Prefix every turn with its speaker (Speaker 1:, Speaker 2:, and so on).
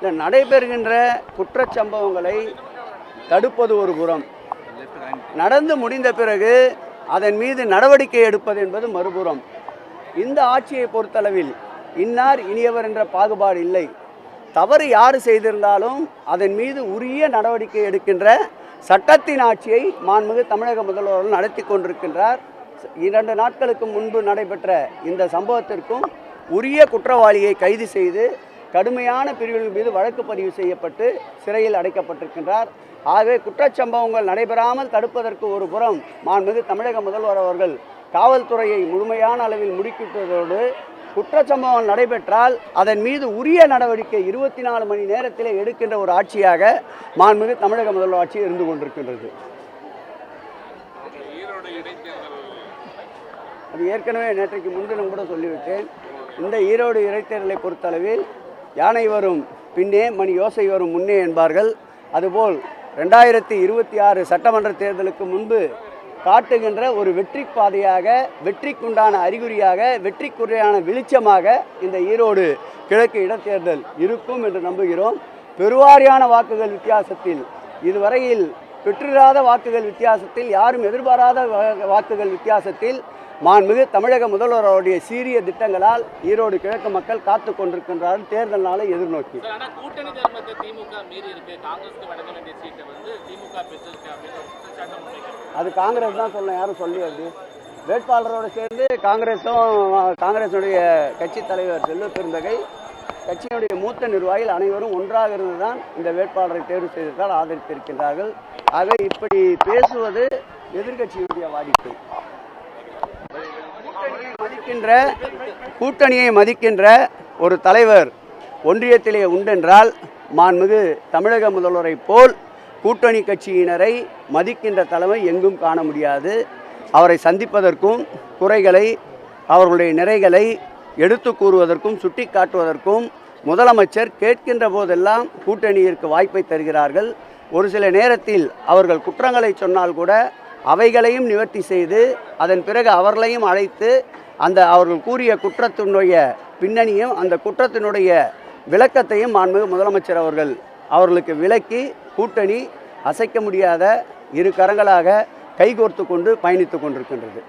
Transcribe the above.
Speaker 1: இல்ல
Speaker 2: நடைபெறுகின்ற குற்றச்சம்பவங்களை தடுப்பது ஒரு புறம். நடந்து முடிந்த பிறகு அதன் மீது நடவடிக்கை எடுப்பது என்பது மறுபுறம். இந்த ஆட்சியை பொறுத்தளவில் இன்னார் இனியவர் என்ற பாகுபாடு இல்லை. தவறு யார் செய்திருந்தாலும் அதன் மீது உரிய நடவடிக்கை எடுக்கின்ற சட்டத்தின் ஆட்சியை மாண்புமிகு தமிழக முதல்வர் நடத்தி கொண்டிருக்கின்றார். இரண்டு நாட்களுக்கு முன்பு நடைபெற்ற இந்த சம்பவத்திற்கும் உரிய குற்றவாளியை கைது செய்து கடுமையான பிரிவுகள் மீது வழக்கு பதிவு செய்யப்பட்டு சிறையில் அடைக்கப்பட்டிருக்கின்றார். ஆகவே குற்றச்சம்பவங்கள் நடைபெறாமல் தடுப்பதற்கு ஒரு புறம் மாண்புமிகு தமிழக முதல்வர் அவர்கள் காவல்துறையை முழுமையான அளவில் முடுக்கிவிட்டதோடு குற்றச்சம்பவம் நடைபெற்றால் அதன் மீது உரிய நடவடிக்கை இருபத்தி நாலு மணி நேரத்திலே எடுக்கின்ற ஒரு ஆட்சியாக மாண்புமிகு தமிழக முதல்வர் ஆட்சி இருந்து கொண்டிருக்கின்றது
Speaker 1: ஈரோடு இடைத்தேர்தல்
Speaker 2: அது ஏற்கனவே நேற்றைக்கு முன்தினம் கூட சொல்லிவிட்டேன். இந்த ஈரோடு இறைத்தேர்தலை பொறுத்தளவில் யானை வரும் பின்னே மணி யோசை வரும் முன்னே என்பார்கள். அதுபோல் ரெண்டாயிரத்தி இருபத்தி ஆறு சட்டமன்ற தேர்தலுக்கு முன்பு காட்டுகின்ற ஒரு வெற்றி பாதையாக வெற்றிக்குண்டான அறிகுறியாக வெற்றிக்குறையான வெளிச்சமாக இந்த ஈரோடு கிழக்கு இடைத்தேர்தல் இருக்கும் என்று நம்புகிறோம். பெருவாரியான வாக்குகள் வித்தியாசத்தில் இதுவரையில் பெற்றிராத வாக்குகள் வித்தியாசத்தில் யாரும் எதிர்பாராத வாக்குகள் வித்தியாசத்தில் மாண்புமிகு தமிழக முதல்வர் அவருடைய சீரிய திட்டங்களால் ஈரோடு கிழக்கு மக்கள் காத்து கொண்டிருக்கின்றார்கள். தேர்தல் நாளை எதிர்நோக்கி. அது காங்கிரஸ் தான் சொல்லணும் யாரும் சொல்லி அது வேட்பாளரோடு சேர்ந்து காங்கிரஸும் காங்கிரஸுடைய கட்சி தலைவர் செல்வ பெருந்தகை கட்சியினுடைய மூத்த நிர்வாகிகள் அனைவரும் ஒன்றாக இருந்து தான் இந்த வேட்பாளரை தேர்வு செய்திருந்தால் ஆதரித்திருக்கின்றார்கள். ஆகவே இப்படி பேசுவது எதிர்க்கட்சியினுடைய வாடிக்கை. மதிக்கின்ற கூட்டணியை மதிக்கின்ற ஒரு தலைவர் ஒன்றியத்திலே உண்டென்றால் மாண்புமிகு தமிழக முதல்வரை போல் கூட்டணி கட்சியினரை மதிக்கின்ற தலைமை எங்கும் காண முடியாது. அவரை சந்திப்பதற்கும் குறைகளை அவர்களுடைய நிறைகளை எடுத்து கூறுவதற்கும் சுட்டி காட்டுவதற்கும் முதலமைச்சர் கேட்கின்ற போதெல்லாம் கூட்டணியிற்கு வாய்ப்பை தருகிறார்கள். ஒரு சில நேரத்தில் அவர்கள் குற்றங்களை சொன்னால் கூட அவைகளையும் நிவர்த்தி செய்து அதன் பிறகு அவர்களையும் அழைத்து அந்த அவர்கள் கூறிய குற்றத்தினுடைய பின்னணியும் அந்த குற்றத்தினுடைய விளக்கத்தையும் மாண்புமிகு முதலமைச்சர் அவர்கள் அவர்களுக்கு விளக்கி கூட்டணி அசைக்க முடியாத இரு கரங்களாக கைகோர்த்து கொண்டு பயணித்து கொண்டிருக்கின்றது.